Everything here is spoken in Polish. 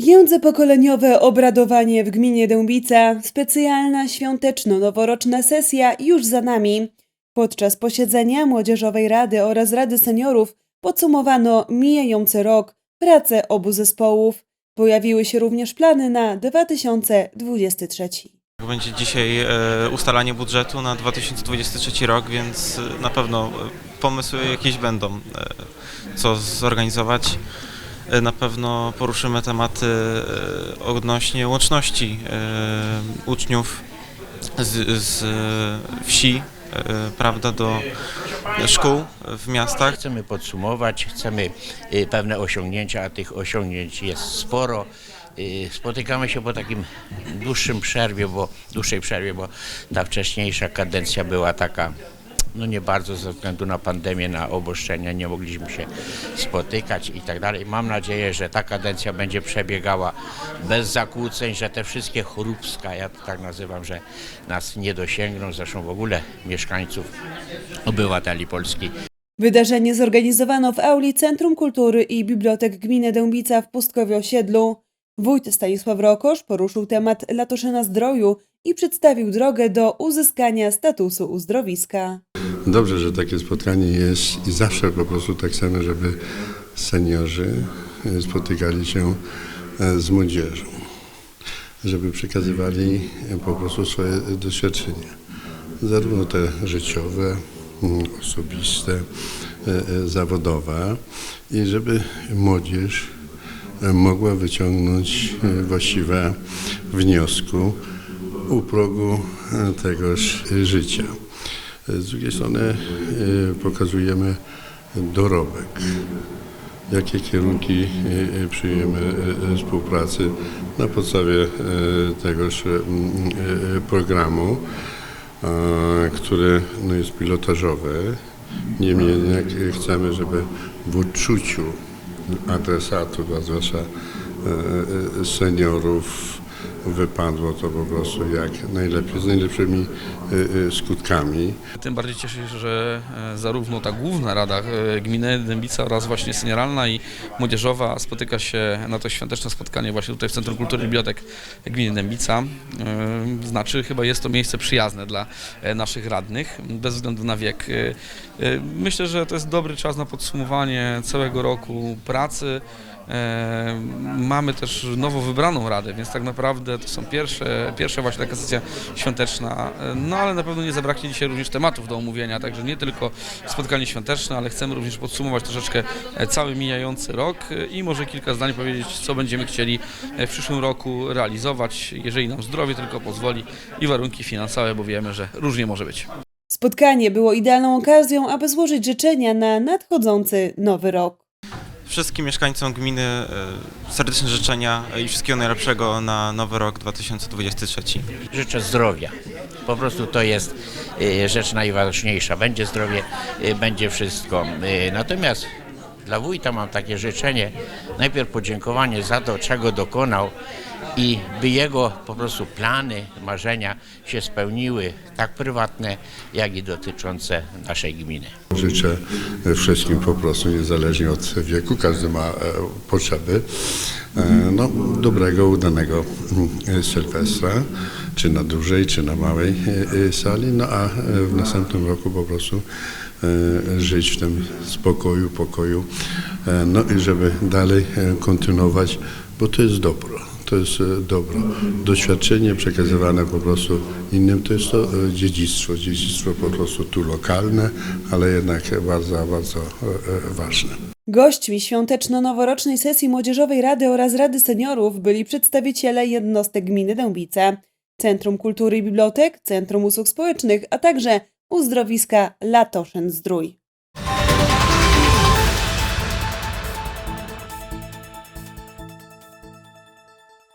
Międzypokoleniowe obradowanie w gminie Dębica, specjalna świąteczno-noworoczna sesja już za nami. Podczas posiedzenia Młodzieżowej Rady oraz Rady Seniorów podsumowano mijający rok, pracę obu zespołów. Pojawiły się również plany na 2023. Będzie dzisiaj e, ustalanie budżetu na 2023 rok, więc e, na pewno e, pomysły jakieś będą, co zorganizować. E, Na pewno poruszymy tematy e, odnośnie łączności e, uczniów z, z wsi, prawda, do szkół w miastach. Chcemy podsumować, chcemy pewne osiągnięcia, a tych osiągnięć jest sporo. Spotykamy się po takim dłuższym przerwie, bo dłuższej przerwie, bo ta wcześniejsza kadencja była taka no nie bardzo ze względu na pandemię, na obostrzenia nie mogliśmy się spotykać i tak dalej. Mam nadzieję, że ta kadencja będzie przebiegała bez zakłóceń, że te wszystkie choróbska, ja to tak nazywam, że nas nie dosięgną, zresztą w ogóle mieszkańców, obywateli Polski. Wydarzenie zorganizowano w auli Centrum Kultury i Bibliotek Gminy Dębica w Pustkowie Osiedlu. Wójt Stanisław Rokosz poruszył temat Latoszyna Zdroju i przedstawił drogę do uzyskania statusu uzdrowiska. Dobrze, że takie spotkanie jest i zawsze po prostu tak samo, żeby seniorzy e, spotykali się e, z młodzieżą, żeby przekazywali e, po prostu swoje doświadczenia, zarówno te życiowe, mm, osobiste, zawodowe i żeby młodzież mogła wyciągnąć e, właściwe wnioski u progu e, tegoż życia. Z drugiej strony e, pokazujemy dorobek, jakie kierunki e, e, przyjmiemy e, e, współpracy na podstawie e, tegoż e, e, programu, e, który no, jest pilotażowy. Niemniej jednak e, chcemy, żeby w odczuciu adresatów, a zwłaszcza e, e, seniorów, wypadło to po prostu jak najlepiej, z najlepszymi e, e, skutkami. Tym bardziej cieszę się, że e, zarówno ta główna Rada e, Gminy Dębica oraz właśnie senioralna i młodzieżowa spotyka się na to świąteczne spotkanie właśnie tutaj w Centrum Kultury Bibliotek Gminy Dębica. E, Znaczy chyba jest to miejsce przyjazne dla naszych radnych, bez względu na wiek. Myślę, że to jest dobry czas na podsumowanie całego roku pracy. E, Mamy też nowo wybraną radę, więc tak naprawdę to są pierwsze, pierwsza właśnie taka sesja świąteczna. E, No ale na pewno nie zabraknie dzisiaj również tematów do omówienia, także nie tylko spotkanie świąteczne, ale chcemy również podsumować troszeczkę e, cały mijający rok e, i może kilka zdań powiedzieć, co będziemy chcieli e, w przyszłym roku realizować, jeżeli nam zdrowie tylko pozwoli i warunki finansowe, bo wiemy, że różnie może być. Spotkanie było idealną okazją, aby złożyć życzenia na nadchodzący nowy rok. Wszystkim mieszkańcom gminy e, serdeczne życzenia i wszystkiego najlepszego na nowy rok 2023. Życzę zdrowia. Po prostu to jest y, rzecz najważniejsza. Będzie zdrowie, y, będzie wszystko. Natomiast dla wójta mam takie życzenie, najpierw podziękowanie za to, czego dokonał i by jego po prostu plany, marzenia się spełniły, tak prywatne, jak i dotyczące naszej gminy. Życzę wszystkim po prostu, niezależnie od wieku, każdy ma e, potrzeby, no, dobrego, udanego mm, Sylwestra, czy na dużej, czy na małej e, e, sali, no a e, w następnym roku po prostu e, żyć w tym spokoju, pokoju, e, no i żeby dalej e, kontynuować, bo to jest dobro. To jest e, dobro. Doświadczenie przekazywane po prostu innym to jest to e, dziedzictwo. Dziedzictwo po prostu tu lokalne, ale jednak bardzo, bardzo e, e, ważne. Gośćmi świąteczno-noworocznej sesji Młodzieżowej Rady oraz Rady Seniorów byli przedstawiciele jednostek gminy Dębice, Centrum Kultury i Bibliotek, Centrum Usług Społecznych, a także uzdrowiska Latoszyn Zdrój.